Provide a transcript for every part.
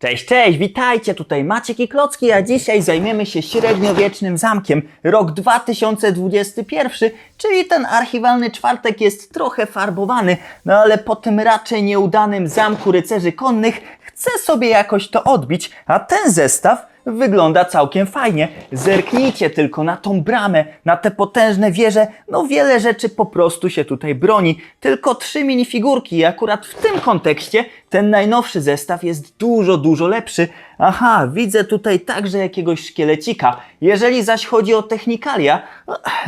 Cześć, cześć, witajcie, tutaj Maciek i Klocki, a dzisiaj zajmiemy się średniowiecznym zamkiem. Rok 2021, czyli ten archiwalny czwartek jest trochę farbowany, no ale po tym raczej nieudanym zamku rycerzy konnych chcę sobie jakoś to odbić, a ten zestaw wygląda całkiem fajnie. Zerknijcie tylko na tą bramę, na te potężne wieże. No wiele rzeczy po prostu się tutaj broni. Tylko trzy minifigurki i akurat w tym kontekście ten najnowszy zestaw jest dużo, dużo lepszy. Aha, widzę tutaj także jakiegoś szkielecika. Jeżeli zaś chodzi o technikalia,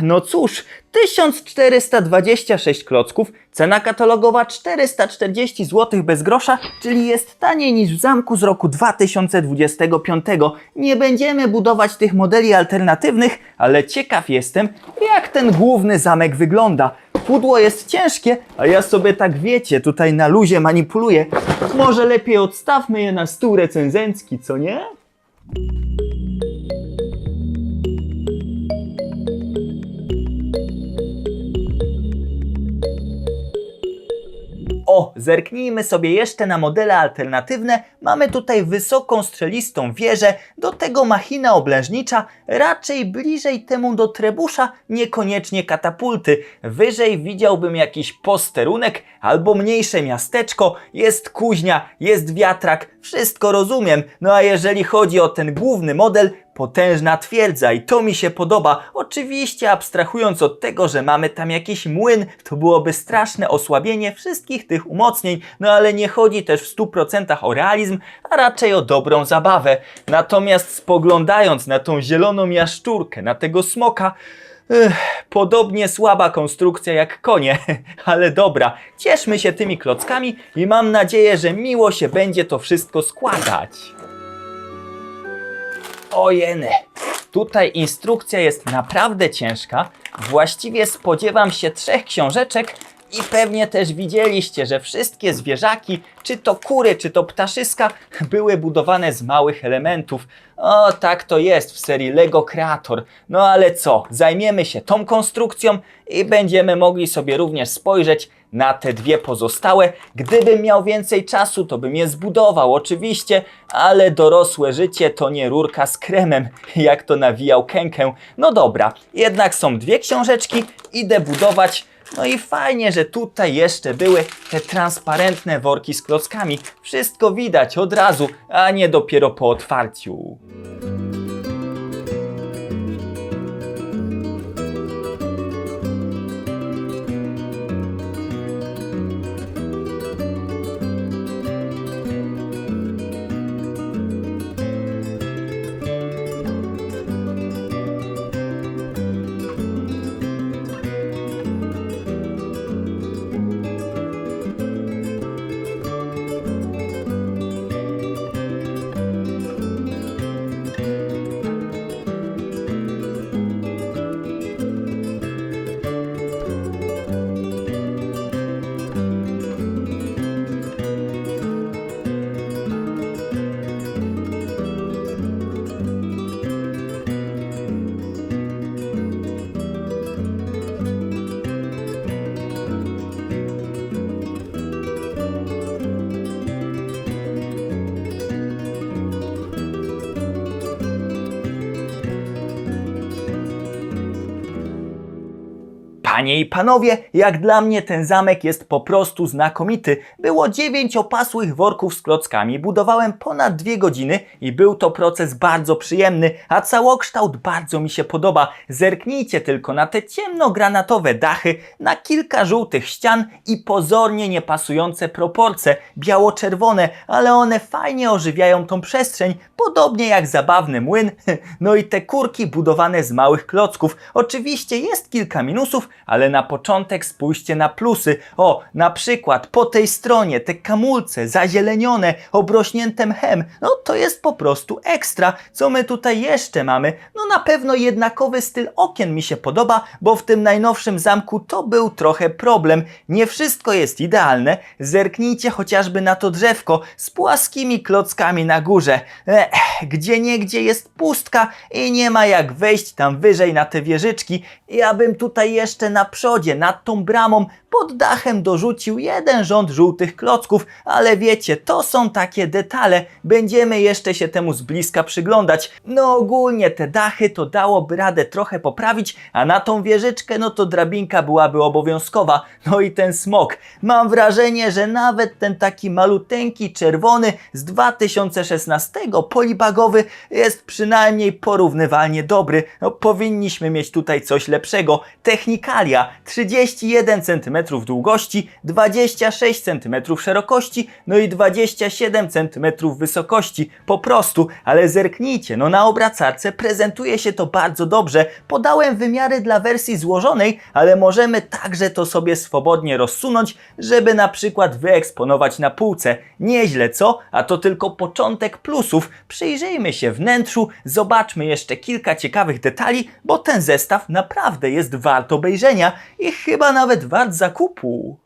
no cóż, 1426 klocków, cena katalogowa 440 zł bez grosza, czyli jest taniej niż w zamku z roku 2025. Nie będziemy budować tych modeli alternatywnych, ale ciekaw jestem, jak ten główny zamek wygląda. Pudło jest ciężkie, a ja sobie tak wiecie, tutaj na luzie manipuluję. Może lepiej odstawmy je na stół recenzencki, co nie? O, zerknijmy sobie jeszcze na modele alternatywne. Mamy tutaj wysoką strzelistą wieżę, do tego machina oblężnicza, raczej bliżej temu do trebusza, niekoniecznie katapulty. Wyżej widziałbym jakiś posterunek albo mniejsze miasteczko, jest kuźnia, jest wiatrak, wszystko rozumiem. No a jeżeli chodzi o ten główny model, potężna twierdza i to mi się podoba. Oczywiście abstrahując od tego, że mamy tam jakiś młyn, to byłoby straszne osłabienie wszystkich tych umocnień, no ale nie chodzi też w 100% o realizm, a raczej o dobrą zabawę. Natomiast spoglądając na tą zieloną jaszczurkę, na tego smoka, Ech, podobnie słaba konstrukcja jak konie, ale dobra, cieszmy się tymi klockami i mam nadzieję, że miło się będzie to wszystko składać. Ojeny, tutaj instrukcja jest naprawdę ciężka. Właściwie spodziewam się trzech książeczek i pewnie też widzieliście, że wszystkie zwierzaki, czy to kury, czy to ptaszyska, były budowane z małych elementów. O, tak to jest w serii Lego Creator. No ale co, zajmiemy się tą konstrukcją i będziemy mogli sobie również spojrzeć na te dwie pozostałe. Gdybym miał więcej czasu, to bym je zbudował, oczywiście, ale dorosłe życie to nie rurka z kremem, jak to nawijał Kękę. No dobra, jednak są dwie książeczki, idę budować. No i fajnie, że tutaj jeszcze były te transparentne worki z klockami. Wszystko widać od razu, a nie dopiero po otwarciu. Panie i panowie, jak dla mnie ten zamek jest po prostu znakomity. Było dziewięć opasłych worków z klockami, budowałem ponad dwie godziny i był to proces bardzo przyjemny, a całokształt bardzo mi się podoba. Zerknijcie tylko na te ciemnogranatowe dachy, na kilka żółtych ścian i pozornie niepasujące proporcje, biało-czerwone, ale one fajnie ożywiają tą przestrzeń, podobnie jak zabawny młyn. No i te kurki budowane z małych klocków. Oczywiście jest kilka minusów, ale na początek spójrzcie na plusy. O, na przykład po tej stronie te kamulce zazielenione, obrośnięte mchem. No to jest po prostu ekstra. Co my tutaj jeszcze mamy? No na pewno jednakowy styl okien mi się podoba, bo w tym najnowszym zamku to był trochę problem. Nie wszystko jest idealne. Zerknijcie chociażby na to drzewko z płaskimi klockami na górze. Ech, gdzie niegdzie jest pustka i nie ma jak wejść tam wyżej na te wieżyczki. Ja bym tutaj jeszcze na przodzie, nad tą bramą, pod dachem dorzucił jeden rząd żółtych klocków, ale wiecie, to są takie detale, będziemy jeszcze się temu z bliska przyglądać. No ogólnie te dachy to dałoby radę trochę poprawić, a na tą wieżyczkę no to drabinka byłaby obowiązkowa. No i ten smok. Mam wrażenie, że nawet ten taki maluteńki czerwony z 2016 polibagowy jest przynajmniej porównywalnie dobry. No powinniśmy mieć tutaj coś lepszego. Technikalia 31 cm długości, 26 cm szerokości, no i 27 cm wysokości. Po prostu, ale zerknijcie, no na obracarce prezentuje się to bardzo dobrze. Podałem wymiary dla wersji złożonej, ale możemy także to sobie swobodnie rozsunąć, żeby na przykład wyeksponować na półce. Nieźle, co? A to tylko początek plusów. Przyjrzyjmy się wnętrzu, zobaczmy jeszcze kilka ciekawych detali, bo ten zestaw naprawdę jest wart obejrzenia i chyba nawet wart zakupu.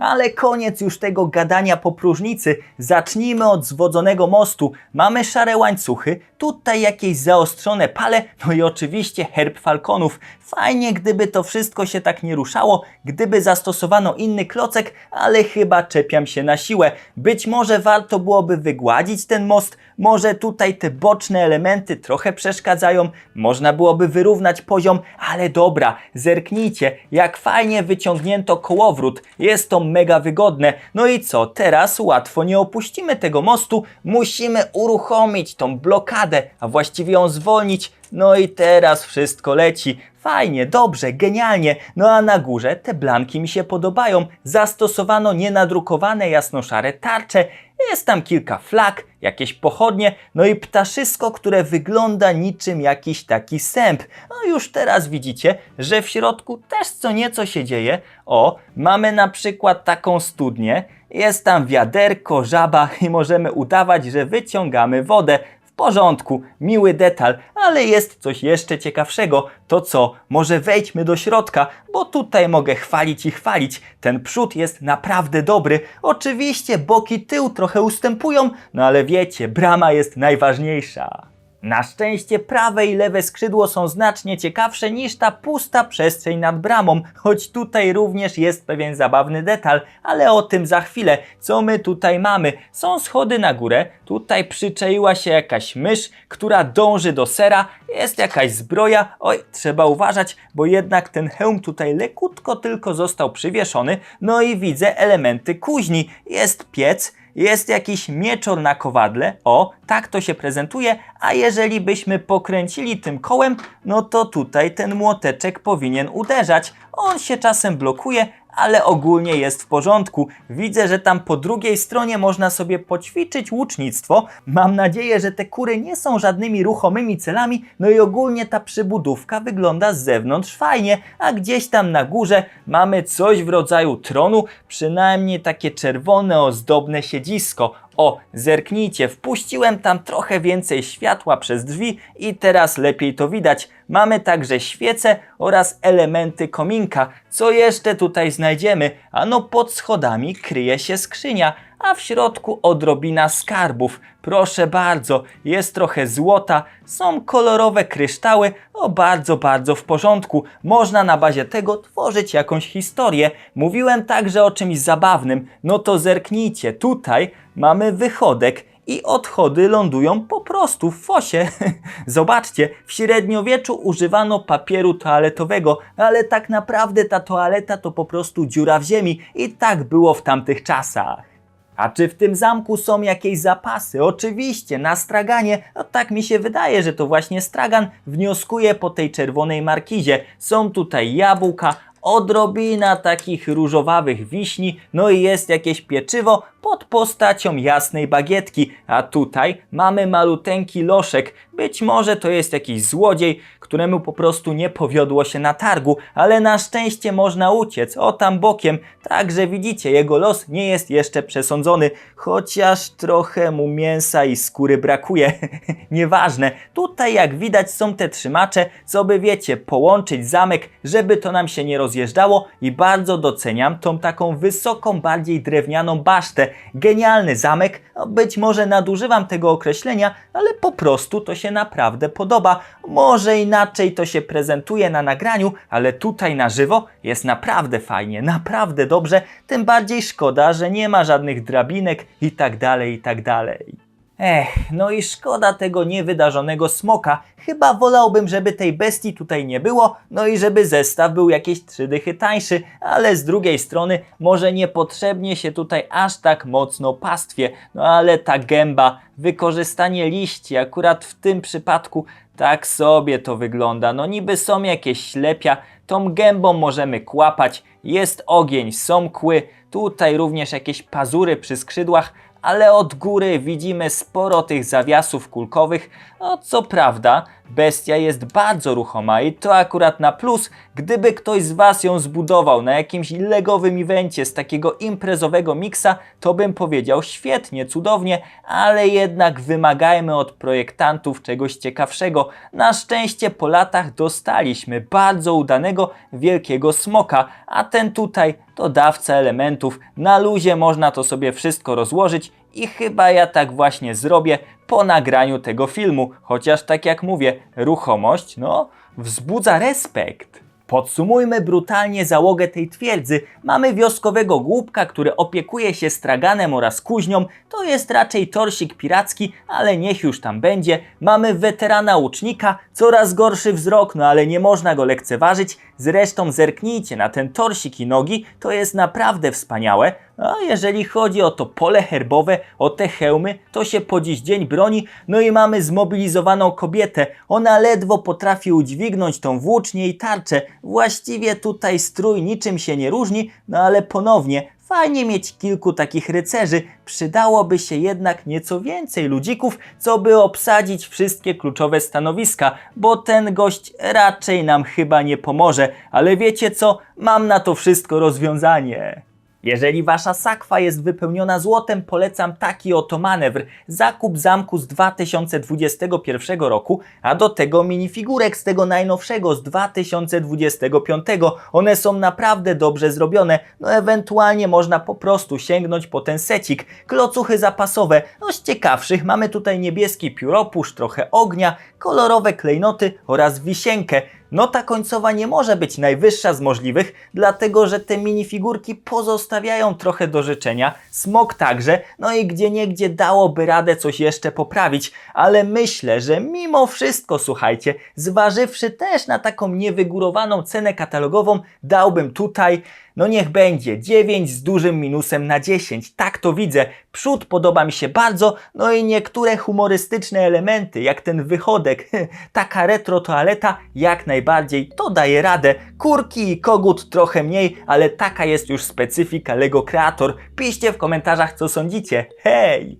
Ale koniec już tego gadania po próżnicy. Zacznijmy od zwodzonego mostu. Mamy szare łańcuchy, tutaj jakieś zaostrzone pale, no i oczywiście herb falconów. Fajnie, gdyby to wszystko się tak nie ruszało, gdyby zastosowano inny klocek, ale chyba czepiam się na siłę. Być może warto byłoby wygładzić ten most, może tutaj te boczne elementy trochę przeszkadzają, można byłoby wyrównać poziom, ale dobra, zerknijcie, jak fajnie wyciągnięto kołowrót. Jest to mega wygodne. No i co, teraz łatwo nie opuścimy tego mostu, musimy uruchomić tą blokadę, a właściwie ją zwolnić. No i teraz wszystko leci. Fajnie, dobrze, genialnie. No a na górze te blanki mi się podobają. Zastosowano nienadrukowane jasnoszare tarcze. Jest tam kilka flag, jakieś pochodnie, no i ptaszysko, które wygląda niczym jakiś taki sęp. No już teraz widzicie, że w środku też co nieco się dzieje. O, mamy na przykład taką studnię. Jest tam wiaderko, żaba i możemy udawać, że wyciągamy wodę. Porządku, miły detal, ale jest coś jeszcze ciekawszego. To co, może wejdźmy do środka, bo tutaj mogę chwalić i chwalić. Ten przód jest naprawdę dobry. Oczywiście boki tył trochę ustępują, no ale wiecie, brama jest najważniejsza. Na szczęście prawe i lewe skrzydło są znacznie ciekawsze niż ta pusta przestrzeń nad bramą, choć tutaj również jest pewien zabawny detal, ale o tym za chwilę. Co my tutaj mamy? Są schody na górę, tutaj przyczaiła się jakaś mysz, która dąży do sera, jest jakaś zbroja, oj, trzeba uważać, bo jednak ten hełm tutaj lekutko tylko został przywieszony, no i widzę elementy kuźni, jest piec, jest jakiś mieczor na kowadle, o, tak to się prezentuje, a jeżeli byśmy pokręcili tym kołem, no to tutaj ten młoteczek powinien uderzać. On się czasem blokuje, ale ogólnie jest w porządku. Widzę, że tam po drugiej stronie można sobie poćwiczyć łucznictwo. Mam nadzieję, że te kury nie są żadnymi ruchomymi celami, no i ogólnie ta przybudówka wygląda z zewnątrz fajnie, a gdzieś tam na górze mamy coś w rodzaju tronu, przynajmniej takie czerwone, ozdobne siedzisko. O, zerknijcie, wpuściłem tam trochę więcej światła przez drzwi i teraz lepiej to widać. Mamy także świece oraz elementy kominka. Co jeszcze tutaj znajdziemy? Ano pod schodami kryje się skrzynia, a w środku odrobina skarbów. Proszę bardzo, jest trochę złota, są kolorowe kryształy, o bardzo, bardzo w porządku. Można na bazie tego tworzyć jakąś historię. Mówiłem także o czymś zabawnym, no to zerknijcie, tutaj mamy wychodek i odchody lądują po prostu w fosie. Zobaczcie, w średniowieczu używano papieru toaletowego, ale tak naprawdę ta toaleta to po prostu dziura w ziemi i tak było w tamtych czasach. A czy w tym zamku są jakieś zapasy? Oczywiście, na straganie, no tak mi się wydaje, że to właśnie stragan wnioskuje po tej czerwonej markizie. Są tutaj jabłka, odrobina takich różowawych wiśni, no i jest jakieś pieczywo pod postacią jasnej bagietki, a tutaj mamy maluteńki loszek. Być może to jest jakiś złodziej, któremu po prostu nie powiodło się na targu, ale na szczęście można uciec, o tam bokiem, także widzicie, jego los nie jest jeszcze przesądzony, chociaż trochę mu mięsa i skóry brakuje. Nieważne, tutaj jak widać są te trzymacze, co by wiecie, połączyć zamek, żeby to nam się nie rozjeżdżało i bardzo doceniam tą taką wysoką, bardziej drewnianą basztę. Genialny zamek, no być może nadużywam tego określenia, ale po prostu to się naprawdę podoba. Może inaczej to się prezentuje na nagraniu, ale tutaj na żywo jest naprawdę fajnie, naprawdę dobrze, tym bardziej szkoda, że nie ma żadnych drabinek i tak dalej, i tak dalej. Ech, no i szkoda tego niewydarzonego smoka. Chyba wolałbym, żeby tej bestii tutaj nie było, no i żeby zestaw był jakieś trzy dychy tańszy, ale z drugiej strony może niepotrzebnie się tutaj aż tak mocno pastwie. No ale ta gęba, wykorzystanie liści akurat w tym przypadku tak sobie to wygląda. No niby są jakieś ślepia, tą gębą możemy kłapać, jest ogień, są kły, tutaj również jakieś pazury przy skrzydłach, ale od góry widzimy sporo tych zawiasów kulkowych. No co prawda, bestia jest bardzo ruchoma i to akurat na plus, gdyby ktoś z Was ją zbudował na jakimś legowym evencie z takiego imprezowego miksa, to bym powiedział świetnie, cudownie, ale jednak wymagajmy od projektantów czegoś ciekawszego. Na szczęście po latach dostaliśmy bardzo udanego wielkiego smoka, a ten tutaj to dawca elementów. Na luzie można to sobie wszystko rozłożyć i chyba ja tak właśnie zrobię po nagraniu tego filmu. Chociaż tak jak mówię, ruchomość, no, wzbudza respekt. Podsumujmy brutalnie załogę tej twierdzy. Mamy wioskowego głupka, który opiekuje się straganem oraz kuźnią. To jest raczej torsik piracki, ale niech już tam będzie. Mamy weterana łucznika, coraz gorszy wzrok, no ale nie można go lekceważyć. Zresztą zerknijcie na ten torsik i nogi, to jest naprawdę wspaniałe. A jeżeli chodzi o to pole herbowe, o te hełmy, to się po dziś dzień broni. No i mamy zmobilizowaną kobietę. Ona ledwo potrafi udźwignąć tą włócznię i tarczę. Właściwie tutaj strój niczym się nie różni, no ale ponownie, fajnie mieć kilku takich rycerzy. Przydałoby się jednak nieco więcej ludzików, co by obsadzić wszystkie kluczowe stanowiska, bo ten gość raczej nam chyba nie pomoże. Ale wiecie co? Mam na to wszystko rozwiązanie. Jeżeli wasza sakwa jest wypełniona złotem, polecam taki oto manewr. Zakup zamku z 2021 roku, a do tego minifigurek z tego najnowszego z 2025. One są naprawdę dobrze zrobione. No ewentualnie można po prostu sięgnąć po ten secik. Klocuchy zapasowe. No z ciekawszych mamy tutaj niebieski pióropusz, trochę ognia, kolorowe klejnoty oraz wisienkę. Nota końcowa nie może być najwyższa z możliwych, dlatego że te minifigurki pozostawiają trochę do życzenia, smok także, no i gdzie niegdzie dałoby radę coś jeszcze poprawić, ale myślę, że mimo wszystko, słuchajcie, zważywszy też na taką niewygórowaną cenę katalogową, dałbym tutaj no niech będzie 9 z dużym minusem na 10. Tak to widzę. Przód podoba mi się bardzo, no i niektóre humorystyczne elementy, jak ten wychodek, taka retro toaleta, jak najbardziej to daje radę. Kurki i kogut trochę mniej, ale taka jest już specyfika Lego Creator. Piszcie w komentarzach co sądzicie. Hej!